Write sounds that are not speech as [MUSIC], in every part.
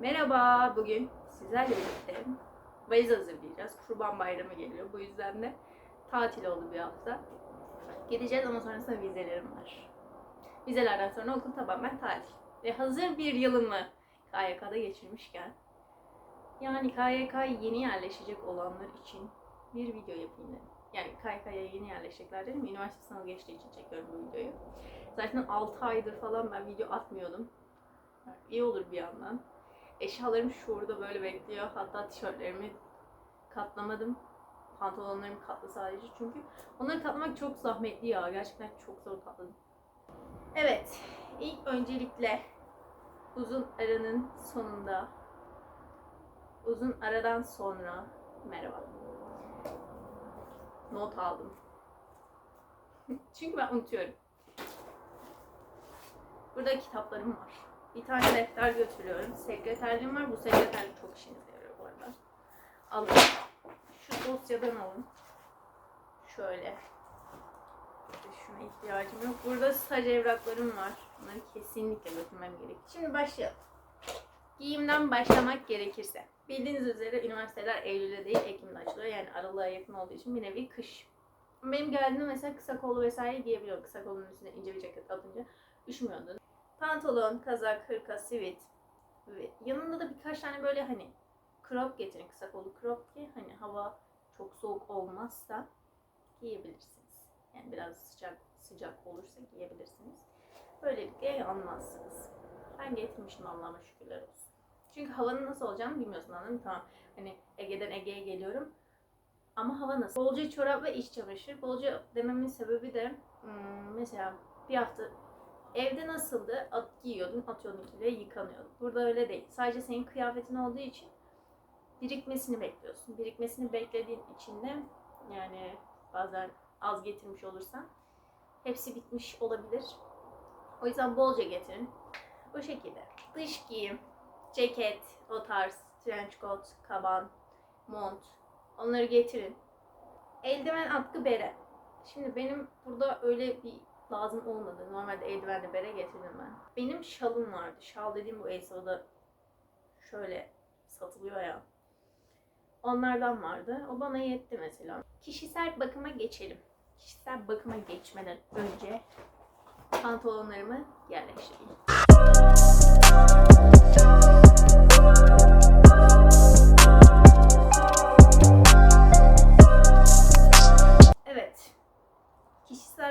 Merhaba, bugün sizlerle birlikte valiz hazırlayacağız. Kurban Bayramı geliyor. Bu yüzden de tatil oldu bir hafta. Gideceğiz ama sonrasında vizelerim var. Vizelerden sonra okul tamamen tatil. Ve hazır bir yılımı KYK'da geçirmişken yani KYK yeni yerleşecek olanlar için bir video yapayım dedim. Yani KYK'ya yeni yerleşecekler dedim. Üniversite sınavı geçtiği için çekiyorum bu videoyu. Zaten 6 aydır falan ben video atmıyordum. İyi olur bir yandan. Eşyalarım şurada böyle bekliyor. Hatta tişörtlerimi katlamadım. Pantolonlarım katlı sadece çünkü onları katlamak çok zahmetli ya. Gerçekten çok zor katladım. Evet, ilk öncelikle uzun aranın sonunda uzun aradan sonra merhaba. Not aldım. [LAUGHS] çünkü ben unutuyorum. Burada kitaplarım var. Bir tane defter götürüyorum. Sekreterliğim var. Bu sekreterlik çok işinize yarıyor bu arada. Alın. Şu dosyadan alın. Şöyle. Şuna ihtiyacım yok. Burada staj evraklarım var. Bunları kesinlikle götürmem gerek. Şimdi başlayalım. Giyimden başlamak gerekirse. Bildiğiniz üzere üniversiteler Eylül'de değil Ekim'de açılıyor. Yani aralığa yakın olduğu için bir nevi kış. Benim geldiğimde mesela kısa kollu vesaire giyebiliyorum. Kısa kolunun üstüne ince bir ceket atınca üşümüyordu. Pantolon, kazak, hırka, sivit yanında da birkaç tane böyle hani crop getirin kısa kollu crop ki hani hava çok soğuk olmazsa giyebilirsiniz. Yani biraz sıcak sıcak olursa giyebilirsiniz. Böylelikle yanmazsınız. Ben getirmiştim Allah'ıma şükürler olsun. Çünkü havanın nasıl olacağını bilmiyorsun anladın mı? Tamam hani Ege'den Ege'ye geliyorum. Ama hava nasıl? Bolca çorap ve iç çamaşır. Bolca dememin sebebi de hmm, mesela bir hafta Evde nasıldı? At, giyiyordun, atıyordun kirliye, yıkanıyordun. Burada öyle değil. Sadece senin kıyafetin olduğu için birikmesini bekliyorsun. Birikmesini beklediğin için de yani bazen az getirmiş olursan hepsi bitmiş olabilir. O yüzden bolca getirin. Bu şekilde. Dış giyim, ceket, o tarz, trench coat, kaban, mont onları getirin. Eldiven, atkı, bere. Şimdi benim burada öyle bir lazım olmadı. Normalde eldivenle bere getirdim ben. Benim şalım vardı. Şal dediğim bu Elsa'da şöyle satılıyor ya. Onlardan vardı. O bana yetti mesela. Kişisel bakıma geçelim. Kişisel bakıma geçmeden önce pantolonlarımı yerleştireyim.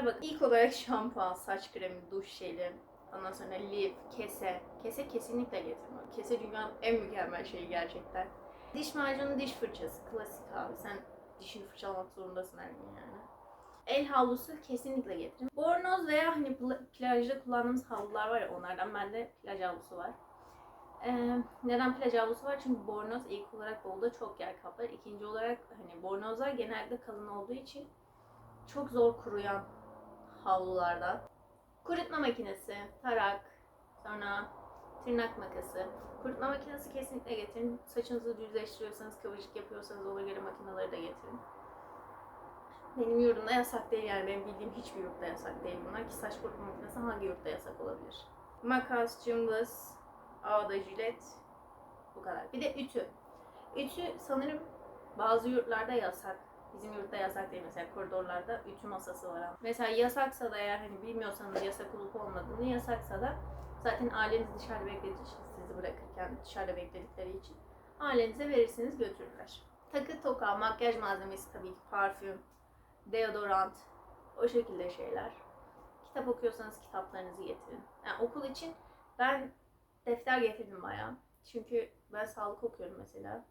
Kişisel bak ilk olarak şampuan, saç kremi, duş jeli, ondan sonra lif, kese. Kese kesinlikle getirme. Kese dünyanın en mükemmel şeyi gerçekten. Diş macunu, diş fırçası. Klasik abi. Sen dişini fırçalamak zorundasın her gün yani. El havlusu kesinlikle getirin. Bornoz veya hani pla- plajda kullandığımız havlular var ya onlardan bende plaj havlusu var. Ee, neden plaj havlusu var? Çünkü bornoz ilk olarak bolda çok yer kaplar. İkinci olarak hani bornozlar genelde kalın olduğu için çok zor kuruyan havlulardan. Kurutma makinesi, tarak, sonra tırnak makası. Kurutma makinesi kesinlikle getirin. Saçınızı düzleştiriyorsanız, kıvırcık yapıyorsanız ona göre makineleri getirin. Benim yurdumda yasak değil yani benim bildiğim hiçbir yurtta yasak değil bunlar ki saç kurutma makinesi hangi yurtta yasak olabilir? Makas, cımbız, ağda jilet bu kadar. Bir de ütü. Ütü sanırım bazı yurtlarda yasak. Bizim yurtta yasak değil mesela koridorlarda ütü masası var. ama. Mesela yasaksa da eğer hani bilmiyorsanız yasak olup olmadığını yasaksa da zaten aileniz dışarıda beklediği için sizi bırakırken dışarıda bekledikleri için ailenize verirsiniz götürürler. Takı toka, makyaj malzemesi tabii ki parfüm, deodorant o şekilde şeyler. Kitap okuyorsanız kitaplarınızı getirin. Yani okul için ben defter getirdim bayağı. Çünkü ben sağlık okuyorum mesela.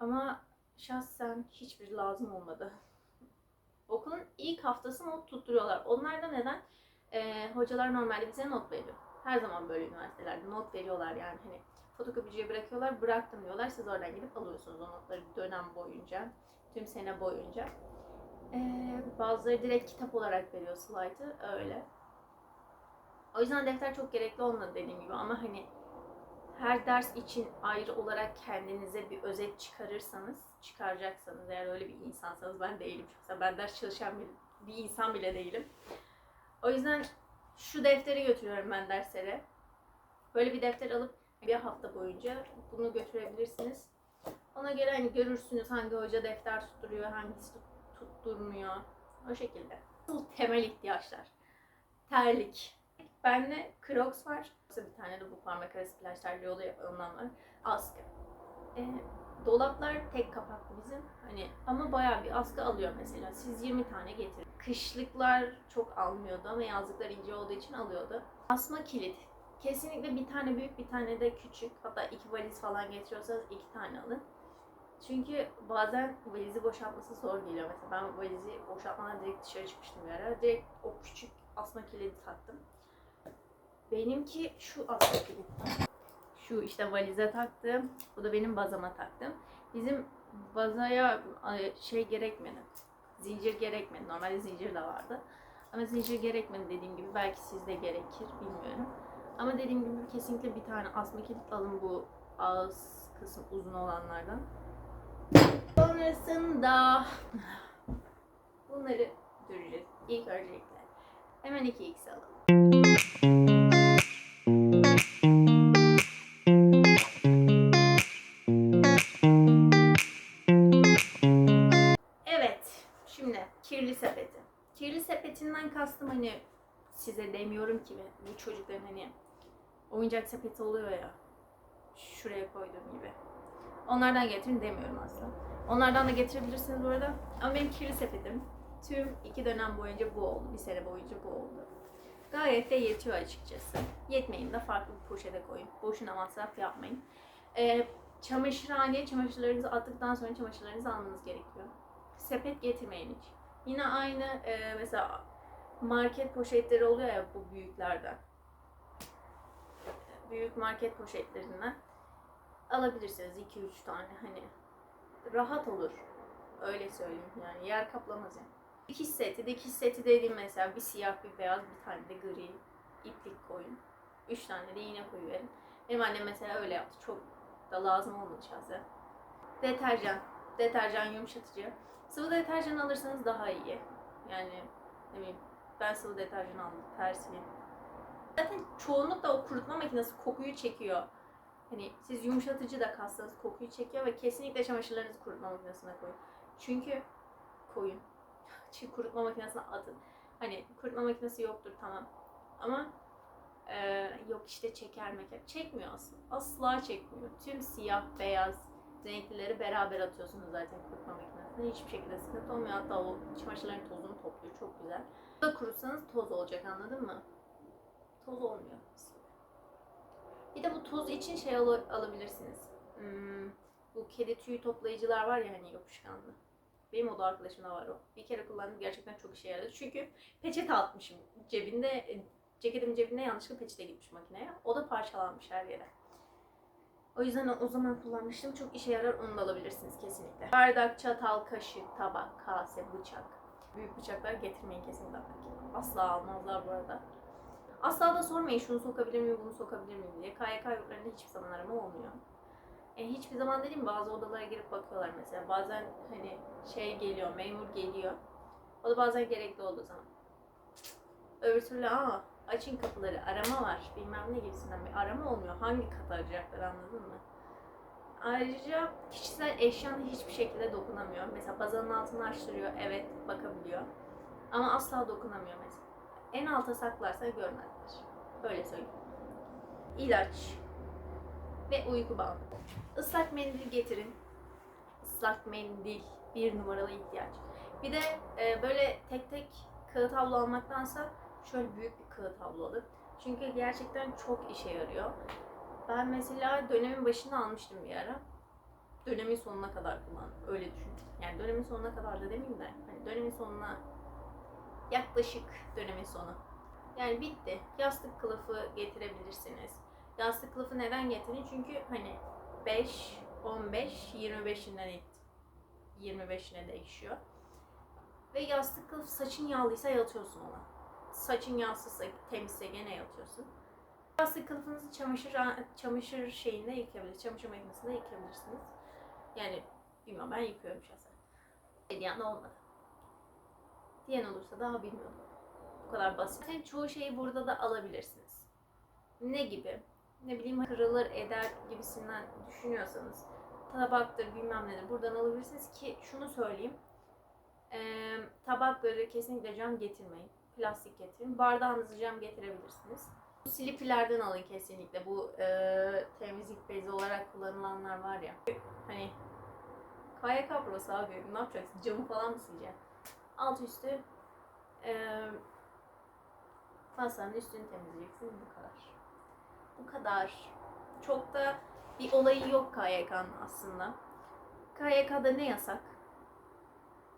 Ama şahsen hiçbir lazım olmadı. Okulun ilk haftası not tutturuyorlar. Onlar da neden? Ee, hocalar normalde bize not veriyor. Her zaman böyle üniversitelerde not veriyorlar yani hani fotokopiciye bırakıyorlar, bıraktım diyorlar. Siz oradan gidip alıyorsunuz o notları dönem boyunca, tüm sene boyunca. Ee, bazıları direkt kitap olarak veriyor slaytı, öyle. O yüzden defter çok gerekli olmadı dediğim gibi ama hani her ders için ayrı olarak kendinize bir özet çıkarırsanız, çıkaracaksanız eğer öyle bir insansanız ben değilim. Mesela ben ders çalışan bir, bir insan bile değilim. O yüzden şu defteri götürüyorum ben derslere. Böyle bir defter alıp Bir hafta boyunca bunu götürebilirsiniz. Ona göre hani görürsünüz hangi hoca defter tutturuyor, hangisi tut- tutturmuyor. O şekilde. Asıl temel ihtiyaçlar. Terlik. Bende Crocs var. Bir tane de bu parmak arası plaj terliği oluyor. Var. Askı. Ee, dolaplar tek kapaklı bizim. Hani ama bayağı bir askı alıyor mesela. Siz 20 tane getirin. Kışlıklar çok almıyordu ama yazlıklar ince olduğu için alıyordu. Asma kilit. Kesinlikle bir tane büyük bir tane de küçük. Hatta iki valiz falan getiriyorsanız iki tane alın. Çünkü bazen valizi boşaltması zor geliyor. Mesela ben valizi boşaltmadan direkt dışarı çıkmıştım bir ara. Direkt o küçük asma kilidi taktım. Benimki şu kilit. Şu işte valize taktım. Bu da benim bazama taktım. Bizim bazaya ay, şey gerekmedi. Zincir gerekmedi. Normalde zincir de vardı. Ama zincir gerekmedi dediğim gibi. Belki sizde gerekir bilmiyorum. Ama dediğim gibi kesinlikle bir tane asma kilit alın bu ağız kısmı uzun olanlardan. Sonrasında bunları göreceğiz. İlk öncelikle hemen 2x alalım. Kastım hani size demiyorum ki bu çocukların hani oyuncak sepeti oluyor ya şuraya koyduğum gibi. Onlardan getirin demiyorum aslında. Onlardan da getirebilirsiniz bu arada. Ama benim kirli sepetim tüm iki dönem boyunca bu oldu. Bir sene boyunca bu oldu. Gayet de yetiyor açıkçası. Yetmeyin de farklı bir poşete koyun. Boşuna masraf yapmayın. Ee, çamaşırhaneye çamaşırlarınızı attıktan sonra çamaşırlarınızı almanız gerekiyor. Sepet getirmeyin hiç. Yine aynı e, mesela market poşetleri oluyor ya bu büyüklerden. Büyük market poşetlerinden alabilirsiniz 2-3 tane hani rahat olur. Öyle söyleyeyim yani yer kaplamaz yani. Dikiş seti, dikiş seti dediğim mesela bir siyah bir beyaz bir tane de gri iplik koyun. Üç tane de iğne koyuverin. Benim annem mesela öyle yaptı. Çok da lazım olmadı şahsen. Deterjan. Deterjan yumuşatıcı. Sıvı deterjan alırsanız daha iyi. Yani ne bileyim ben sıvı deterjan aldım. Persil. Zaten çoğunlukla o kurutma makinesi kokuyu çekiyor. Hani siz yumuşatıcı da kassanız kokuyu çekiyor ve kesinlikle çamaşırlarınızı kurutma makinesine koyun. Çünkü koyun. [LAUGHS] Çünkü kurutma makinesine atın. Hani kurutma makinesi yoktur tamam. Ama eee, yok işte çeker meker. Çekmiyor aslında. Asla çekmiyor. Tüm siyah, beyaz renklileri beraber atıyorsunuz zaten kurutma makinesine. Hiçbir şekilde sıkıntı olmuyor. Hatta o çamaşırların tozunu topluyor. Çok güzel. Da kurutsanız toz olacak anladın mı? Toz olmuyor. Bir de bu toz için şey al- alabilirsiniz. Hmm, bu kedi tüyü toplayıcılar var ya hani yapışkanlı. Benim oda arkadaşımda var o. Bir kere kullandım gerçekten çok işe yaradı. Çünkü peçete atmışım cebinde. e, Ceketimin cebinde yanlışlıkla peçete gitmiş makineye. O da parçalanmış her yere. O yüzden o zaman kullanmıştım. Çok işe yarar onu da alabilirsiniz kesinlikle. Bardak, çatal, kaşık, tabak, kase, bıçak. Büyük bıçaklar getirmeyin kesinlikle. Asla almazlar bu arada. Asla da sormayın şunu sokabilir miyim, bunu sokabilir miyim diye. KYK yurtlarında hiçbir zaman arama olmuyor. E, hiçbir zaman dediğim bazı odalara girip bakıyorlar mesela. Bazen hani şey geliyor, memur geliyor. O da bazen gerekli olduğu zaman. Öbür türlü aa açın kapıları, arama var bilmem ne gibisinden bir arama olmuyor. Hangi kata arayacaklar anladın mı? Ayrıca kişisel eşyanı hiçbir şekilde dokunamıyor. Mesela bazanın altını açtırıyor, evet bakabiliyor. Ama asla dokunamıyor mesela. En alta saklarsa görmezler. Böyle söyleyeyim. İlaç ve uyku bandı. Islak mendil getirin. Islak mendil bir numaralı ihtiyaç. Bir de e, böyle tek tek kağıt havlu almaktansa şöyle büyük bir kağıt havlu alın. Çünkü gerçekten çok işe yarıyor. Ben mesela dönemin başında almıştım bir ara. Dönemin sonuna kadar kullandım. Öyle düşün. Yani dönemin sonuna kadar da demeyeyim de. Hani dönemin sonuna yaklaşık dönemin sonu. Yani bitti. Yastık kılıfı getirebilirsiniz. Yastık kılıfı neden getirin? Çünkü hani 5, 15, 25'inden it 25'ine değişiyor. Ve yastık kılıfı saçın yağlıysa yatıyorsun ona. Saçın yağsızsa, temizse gene yatıyorsun. Yastık kılıfınızı çamaşır çamaşır şeyinde yıkayabilirsiniz. Çamaşır makinesinde yıkayabilirsiniz. Yani bilmiyorum ben yıkıyorum şahsen. Diyen de olmadı. Diyen olursa daha bilmiyorum. Bu kadar basit. Yani çoğu şeyi burada da alabilirsiniz. Ne gibi? ne bileyim kırılır eder gibisinden düşünüyorsanız tabaktır bilmem nedir buradan alabilirsiniz ki şunu söyleyeyim. Ee, tabakları kesinlikle cam getirmeyin. Plastik getirin. Bardağınızı cam getirebilirsiniz. Bu silipilerden alın kesinlikle. Bu e, temizlik bezi olarak kullanılanlar var ya. Hani KYK burası abi. Ne yapacaksın? Camı falan mı sileceksin? Alt üstü e, masanın üstünü temizleyeceksin. Bu kadar. Bu kadar. Çok da bir olayı yok KYK'nın aslında. KYK'da ne yasak?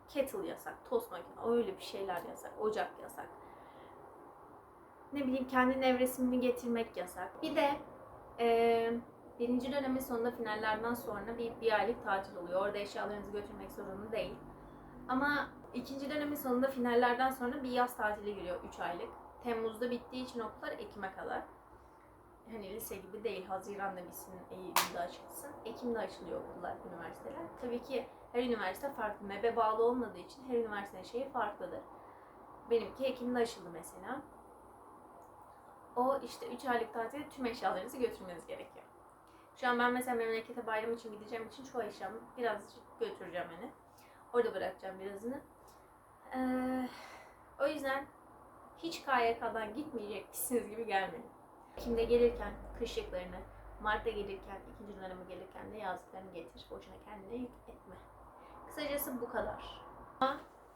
Kettle yasak, tost makine, öyle bir şeyler yasak, ocak yasak. Ne bileyim kendi nevresimini getirmek yasak. Bir de eee, birinci dönemin sonunda finallerden sonra bir, bir aylık tatil oluyor. Orada eşyalarınızı götürmek zorunlu değil. Ama ikinci dönemin sonunda finallerden sonra bir yaz tatili giriyor 3 aylık. Temmuz'da bittiği için okullar Ekim'e kadar. Hani lise gibi değil. Haziran'da bitsin, Eylül'de açılsın. Ekim'de açılıyor okullar, üniversiteler. Tabii ki her üniversite farklı. MEB'e bağlı olmadığı için her üniversitenin şeyi farklıdır. Benimki Ekim'de açıldı mesela. O işte 3 aylık tatilde tüm eşyalarınızı götürmeniz gerekiyor. Şu an ben mesela memlekete bayram için gideceğim için çoğu eşyamı birazcık götüreceğim hani. Orada bırakacağım birazını. Ee, o yüzden hiç KYK'dan gitmeyecekmişsiniz gibi gelmeyin. Kimde gelirken kışlıklarını, Mart'ta gelirken, ikinci döneme gelirken de yazdıklarını getir. Boşuna kendine yük etme. Kısacası bu kadar.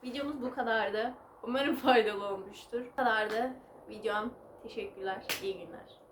Videomuz bu kadardı. Umarım faydalı olmuştur. Bu kadardı videom. Teşekkürler. İyi günler.